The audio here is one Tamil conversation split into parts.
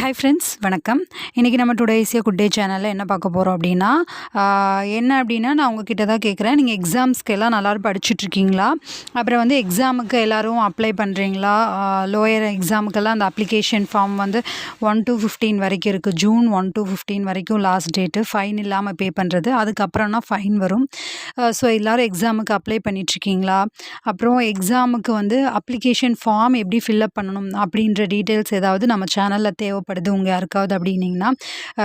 ஹாய் ஃப்ரெண்ட்ஸ் வணக்கம். இன்றைக்கி நம்ம டுடே ஈஸியாக குட் டே சேனலில் என்ன பார்க்க போகிறோம் அப்படின்னா என்ன அப்படின்னா நான் உங்ககிட்ட தான் கேட்குறேன் நீங்கள் எக்ஸாம்ஸ்க்கு எல்லாம் நல்லாரும் படிச்சுட்ருக்கீங்களா அப்புறம் வந்து எக்ஸாமுக்கு எல்லோரும் அப்ளை பண்ணுறீங்களா லோயர் எக்ஸாமுக்கெல்லாம் அந்த அப்ளிகேஷன் ஃபார்ம் வந்து ஒன் டு ஃபிஃப்டீன் வரைக்கும் இருக்குது ஜூன் ஒன் டு ஃபிஃப்டீன் வரைக்கும் லாஸ்ட் டேட்டு ஃபைன் இல்லாமல் பே பண்ணுறது அதுக்கப்புறம்னா ஃபைன் வரும். ஸோ எல்லோரும் எக்ஸாமுக்கு அப்ளை பண்ணிகிட்ருக்கீங்களா அப்புறம் எக்ஸாமுக்கு வந்து அப்ளிகேஷன் ஃபார்ம் எப்படி ஃபில்லப் பண்ணணும் அப்படின்ற டீட்டெயில்ஸ் ஏதாவது நம்ம சேனலில் தேவை தேவைப்படுது உங்கள் யாருக்காவது அப்படின்னீங்கன்னா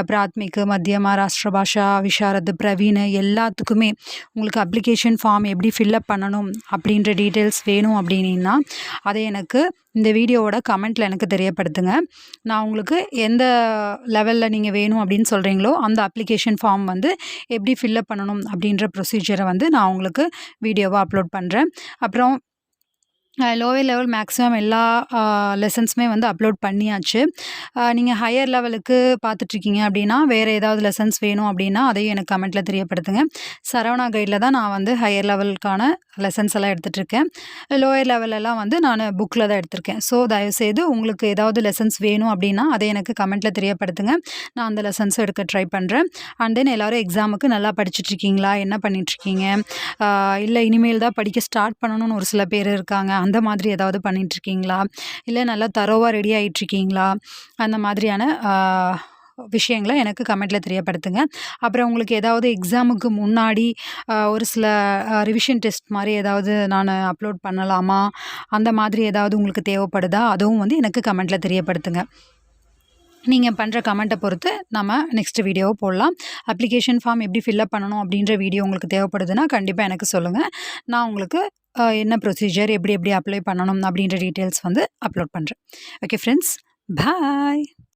பிராத்மிக் பிராத்மிக்கு மத்தியமா ராஷ்டிர பாஷா விஷாரத் பிரவீன் எல்லாத்துக்குமே உங்களுக்கு அப்ளிகேஷன் ஃபார்ம் எப்படி ஃபில்லப் பண்ணணும் அப்படின்ற டீட்டெயில்ஸ் வேணும் அப்படின்னீங்கன்னா அதை எனக்கு இந்த வீடியோவோட கமெண்ட்டில் எனக்கு தெரியப்படுத்துங்க. நான் உங்களுக்கு எந்த லெவலில் நீங்கள் வேணும் அப்படின்னு சொல்கிறீங்களோ அந்த அப்ளிகேஷன் ஃபார்ம் வந்து எப்படி ஃபில்லப் பண்ணணும் அப்படின்ற ப்ரொசீஜரை வந்து நான் உங்களுக்கு வீடியோவாக அப்லோட் பண்ணுறேன் அப்புறம் லோவர் லெவல் மேக்ஸிமம் எல்லா லெசன்ஸுமே வந்து அப்லோட் பண்ணியாச்சு. நீங்கள் ஹையர் லெவலுக்கு பார்த்துட்ருக்கீங்க அப்படின்னா வேறு ஏதாவது லெசன்ஸ் வேணும் அப்படின்னா அதையும் எனக்கு கமெண்ட்டில் தெரியப்படுத்துங்க. சரவணா கைடில் தான் நான் வந்து ஹையர் லெவலுக்கான லெசன்ஸ் எல்லாம் எடுத்துகிட்ருக்கேன் லோயர் லெவலெல்லாம் வந்து நான் புக்கில் தான் எடுத்திருக்கேன் ஸோ தயவுசெய்து உங்களுக்கு ஏதாவது லெசன்ஸ் வேணும் அப்படின்னா அதை எனக்கு கமெண்ட்டில் தெரியப்படுத்துங்க. நான் அந்த லெசன்ஸும் எடுக்க ட்ரை பண்ணுறேன் அண்ட் தென் எல்லோரும் எக்ஸாமுக்கு நல்லா படிச்சுட்ருக்கீங்களா? என்ன பண்ணிகிட்ருக்கீங்க இல்லை இனிமேல் தான் படிக்க ஸ்டார்ட் பண்ணணும்னு ஒரு சில பேர் இருக்காங்க. அந்த மாதிரி ஏதாவது பண்ணிகிட்ருக்கீங்களா இல்லை நல்லா தரோவாக ரெடி ஆகிட்ருக்கீங்களா அந்த மாதிரியான விஷயங்களை எனக்கு கமெண்ட்டில் தெரியப்படுத்துங்க. அப்புறம் உங்களுக்கு ஏதாவது எக்ஸாமுக்கு முன்னாடி ஒரு சில ரிவிஷன் டெஸ்ட் மாதிரி ஏதாவது நான் அப்லோட் பண்ணலாமா? அந்த மாதிரி ஏதாவது உங்களுக்கு தேவைப்படுதா? அதுவும் வந்து எனக்கு கமெண்ட்டில் தெரியப்படுத்துங்க. நீங்கள் பண்ணுற கமெண்ட்டை பொறுத்து நம்ம நெக்ஸ்ட் வீடியோவை போடலாம். அப்ளிகேஷன் ஃபார்ம் எப்படி ஃபில்லப் பண்ணணும் அப்படின்ற வீடியோ உங்களுக்கு தேவைப்படுதுன்னா கண்டிப்பாக எனக்கு சொல்லுங்கள் நான் உங்களுக்கு என்ன ப்ரொசீஜர் எப்படி எப்படி அப்ளை பண்ணணும் அப்படின்ற டீட்டெயில்ஸ் வந்து அப்லோட் பண்ணுறேன் ஓகே ஃப்ரெண்ட்ஸ் பாய்